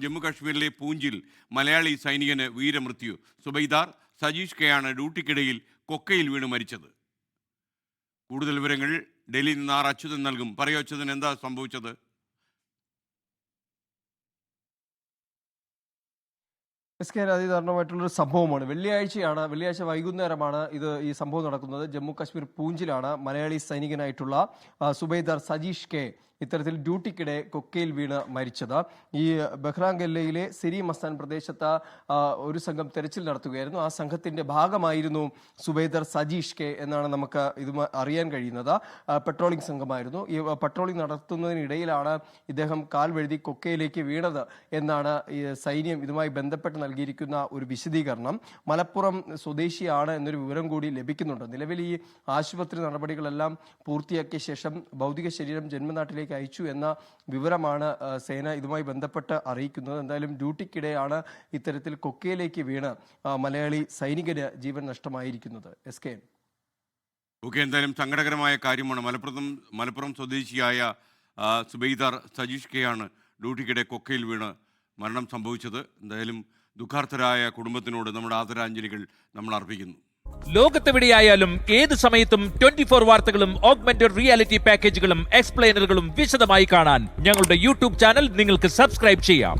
ജമ്മു കാശ്മീരിലെ പൂഞ്ചിൽ മലയാളി സൈനികന് വീരമൃത്യു. സുബൈദാർ സജീഷ് കെയാണ് ഡ്യൂട്ടിക്കിടയിൽ കൊക്കയിൽ വീണ് മരിച്ചത്. കൂടുതൽ വിവരങ്ങൾ ഡൽഹിയിൽ നിന്ന് ആർ അച്യുതൻ നൽകും. പറയോ അച്യുതൻ എന്താ സംഭവിച്ചത്? എസ് കെ അതിദാരുണമായിട്ടുള്ളൊരു സംഭവമാണ്. വെള്ളിയാഴ്ചയാണ് വെള്ളിയാഴ്ച വൈകുന്നേരമാണ് ഇത് ഈ സംഭവം നടക്കുന്നത്. ജമ്മു കാശ്മീർ പൂഞ്ചിലാണ് മലയാളി സൈനികനായിട്ടുള്ള സുബൈദർ സജീഷ് കെ ഇത്തരത്തിൽ ഡ്യൂട്ടിക്കിടെ കൊക്കയിൽ വീണ് മരിച്ചത്. ഈ ബഹ്റാങ്കല്ലയിലെ സിരി മസ്താൻ പ്രദേശത്ത് ഒരു സംഘം തെരച്ചിൽ നടത്തുകയായിരുന്നു. ആ സംഘത്തിന്റെ ഭാഗമായിരുന്നു സുബൈദർ സജീഷ് കെ എന്നാണ് നമുക്ക് ഇത് അറിയാൻ കഴിയുന്നത്. പെട്രോളിംഗ് സംഘമായിരുന്നു. ഈ പെട്രോളിംഗ് നടത്തുന്നതിനിടയിലാണ് ഇദ്ദേഹം കാൽ വഴുതി കൊക്കയിലേക്ക് വീണത് എന്നാണ് സൈന്യം ഇതുമായി ബന്ധപ്പെട്ട് നൽകിയിരിക്കുന്ന ഒരു വിശദീകരണം മലപ്പുറം സ്വദേശിയാണ് എന്നൊരു വിവരം കൂടി ലഭിക്കുന്നുണ്ട്. നിലവിൽ ഈ ആശുപത്രി നടപടികളെല്ലാം പൂർത്തിയാക്കിയ ശേഷം ഭൗതിക ശരീരം ജന്മനാട്ടിലേക്ക് അയച്ചു എന്ന വിവരമാണ് സേന ഇതുമായി ബന്ധപ്പെട്ട് അറിയിക്കുന്നത്. എന്തായാലും ഡ്യൂട്ടിക്കിടെയാണ് ഇത്തരത്തിൽ കൊക്കയിലേക്ക് വീണ് മലയാളി സൈനികന് ജീവൻ നഷ്ടമായിരിക്കുന്നത്. എസ് കെ ഓക്കെ എന്തായാലും സങ്കടകരമായ കാര്യമാണ്. മലപ്പുറം മലപ്പുറം സ്വദേശിയായ സുബൈദാർ സജീഷ് കെയാണ് ഡ്യൂട്ടിക്കിടെ കൊക്കയിൽ വീണ് മരണം സംഭവിച്ചത്. എന്തായാലും ദുഃഖാർത്ഥരായ കുടുംബത്തിനോട് നമ്മുടെ ആദരാഞ്ജലികൾ നമ്മൾ അർപ്പിക്കുന്നു. ലോകത്തെവിടെയായാലും ഏത് സമയത്തും ട്വന്റി ഫോർ വാർത്തകളും ഓഗ്മെന്റഡ് റിയാലിറ്റി പാക്കേജുകളും എക്സ്പ്ലെയിനറുകളും വിശദമായി കാണാൻ ഞങ്ങളുടെ യൂട്യൂബ് ചാനൽ നിങ്ങൾക്ക് സബ്സ്ക്രൈബ് ചെയ്യാം.